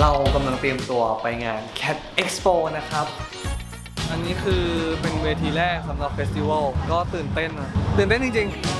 เรากำลังเตรียมตัวไปงาน Cat Expo นะครับ อันนี้คือเป็นเวทีแรกสำหรับเฟสติวัลก็ตื่นเต้นอะตื่นเต้นจริงๆ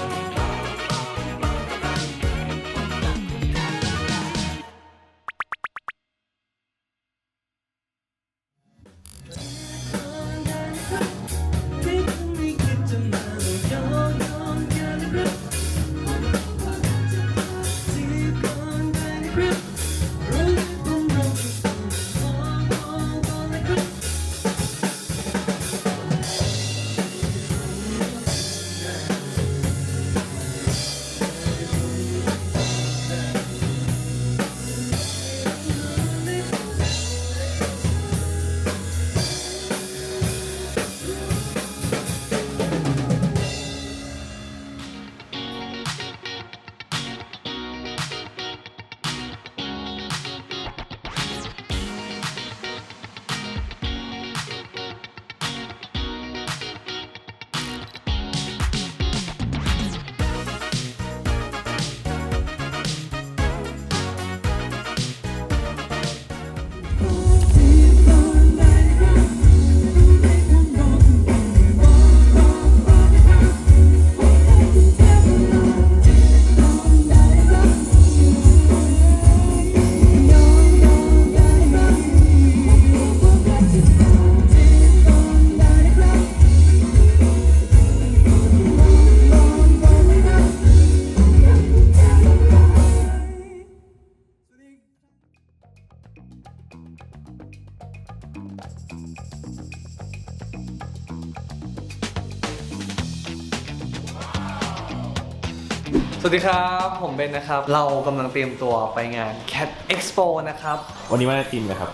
สวัสดีครับ ผมเบนนะครับ เรากำลังเตรียมตัวไปงาน Cat Expo นะครับ วันนี้มาในทีมนะครับ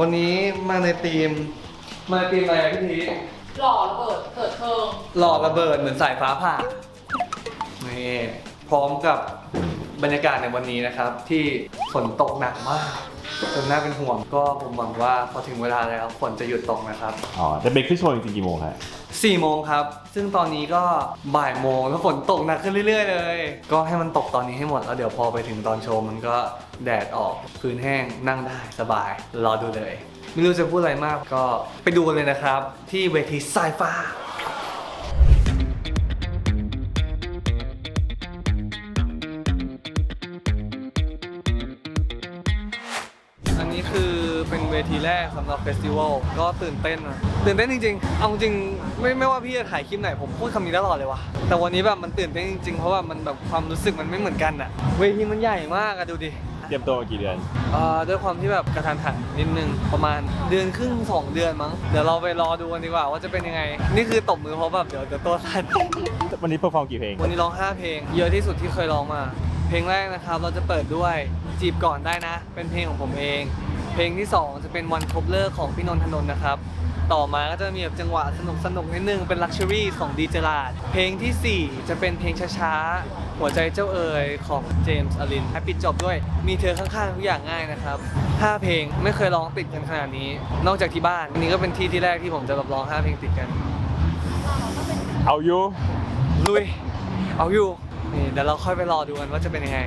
วันนี้มาในทีม มาในทีมอะไรอะพี่ทีหล่อระเบิดเกิดเทิงหลอดระเบิดเหมือนสายฟ้าผ่า นี่พร้อมกับบรรยากาศในวันนี้นะครับ ที่ฝนตกหนักมากจนน่าเป็นห่วงก็ผมหวังว่าพอถึงเวลาแล้วฝนจะหยุดตกนะครับ อ๋อจะเป็นขึ้นโชว์จริงๆกี่โมงครับ 4โมงครับ ซึ่งตอนนี้ก็บ่ายโมงแล้วฝนตกหนักขึ้นเรื่อย ๆ เลย ก็ให้มันตกตอนนี้ให้หมดแล้วเดี๋ยวพอไปถึงตอนโชว์มันก็แดดออกพื้นแห้งนั่งได้สบาย รอดูเลย ไม่รู้จะพูดอะไรมากก็ไปดูกันเลยนะครับ ที่เวทีสายฟ้า เป็นเวทีแรกสำหรับเฟสติวัลก็ตื่นเต้นอะตื่นเต้นจริงๆ เอาจริงไม่ไม่ว่าพี่จะถ่ายคลิปไหนผมพูดคำนี้ตลอดเลยว่ะแต่วันนี้แบบมันตื่นเต้นจริงๆ เพราะว่ามันแบบความรู้สึกมันไม่เหมือนกันอะเวทีมันใหญ่มากอะดูดิเตรียมตัวมากี่เดือนเอ่อด้วยความที่แบบกระทันหันนิดนึงประมาณเดือนครึ่งสองเดือนมั้งเดี๋ยวเราไปรอดูกันดีกว่าว่าจะเป็นยังไง นี่คือตบมือเพราะแบบเดี๋ยวเดี๋ยวตัวสั่นวันนี้เพอร์ฟอร์มกี่เพลงวันนี้ร้อง5เพลง เยอะที่สุดที่เคยร้องมา เพลงแรกนะครับเราจะเปิดด้วยจีบก่อนได้นะ เป็นเพลงของผมเอง เพลงที่ 2 จะเป็นวันครบเลิกของพี่นนทนนท์นะครับ ต่อมาก็จะมีแบบจังหวะสนุกสนุกๆนิดนึงเป็นลักชัวรี่ของดีเจลาดเพลงทีสี่ 4 จะเป็นเพลงช้าๆ หัวใจเจ้าเอ๋ยของเจมส์อลินและปิดจบด้วยมีเธอข้างๆทุกอย่างง่ายนะครับ 5 เพลงไม่เคยร้องติดกันขนาดนี้ นอกจากที่บ้านอันนี้ก็เป็นที่ที่แรกที่ผมจะแบบร้อง 5 เพลงติดกัน เอาอยู่ลุยเอาอยู่นี่เดี๋ยวเราค่อยไปรอดูกันว่าจะเป็นยังไง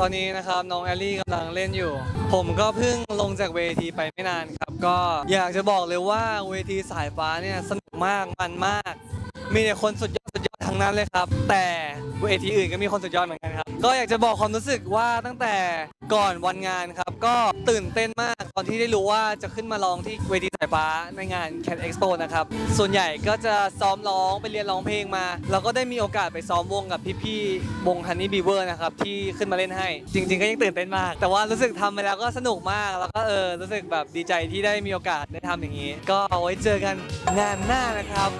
ตอนนี้นะครับน้องแอลลี่กำลังเล่นอยู่ ผมก็เพิ่งลงจากเวทีไปไม่นานครับ ก็อยากจะบอกเลยว่าเวทีสายฟ้าเนี่ยสนุกมากมันมาก มีแต่คนสุด งนั้นเลยครับ แต่เวทีอื่นก็มีคนสุดยอดเหมือนกันครับ ก็อยากจะบอกความรู้สึกว่าตั้งแต่ก่อนวันงานครับ ก็ตื่นเต้นมากตอนที่ได้รู้ว่าจะขึ้นมาร้องที่เวทีสายฟ้าในงาน Cat Expo นะครับ ส่วนใหญ่ก็จะซ้อมร้องไปเรียนร้องเพลงมา แล้วก็ได้มีโอกาสไปซ้อมวงกับพี่ๆวง Honey Beaver นะครับที่ขึ้นมาเล่นให้ จริง ๆ ก็ยังตื่นเต้นมาก แต่ว่ารู้สึกทำไปแล้วก็สนุกมาก แล้วก็เออรู้สึกแบบดีใจที่ได้มีโอกาสได้ทำอย่างนี้ ก็เอาไว้เจอกันงานหน้านะครับ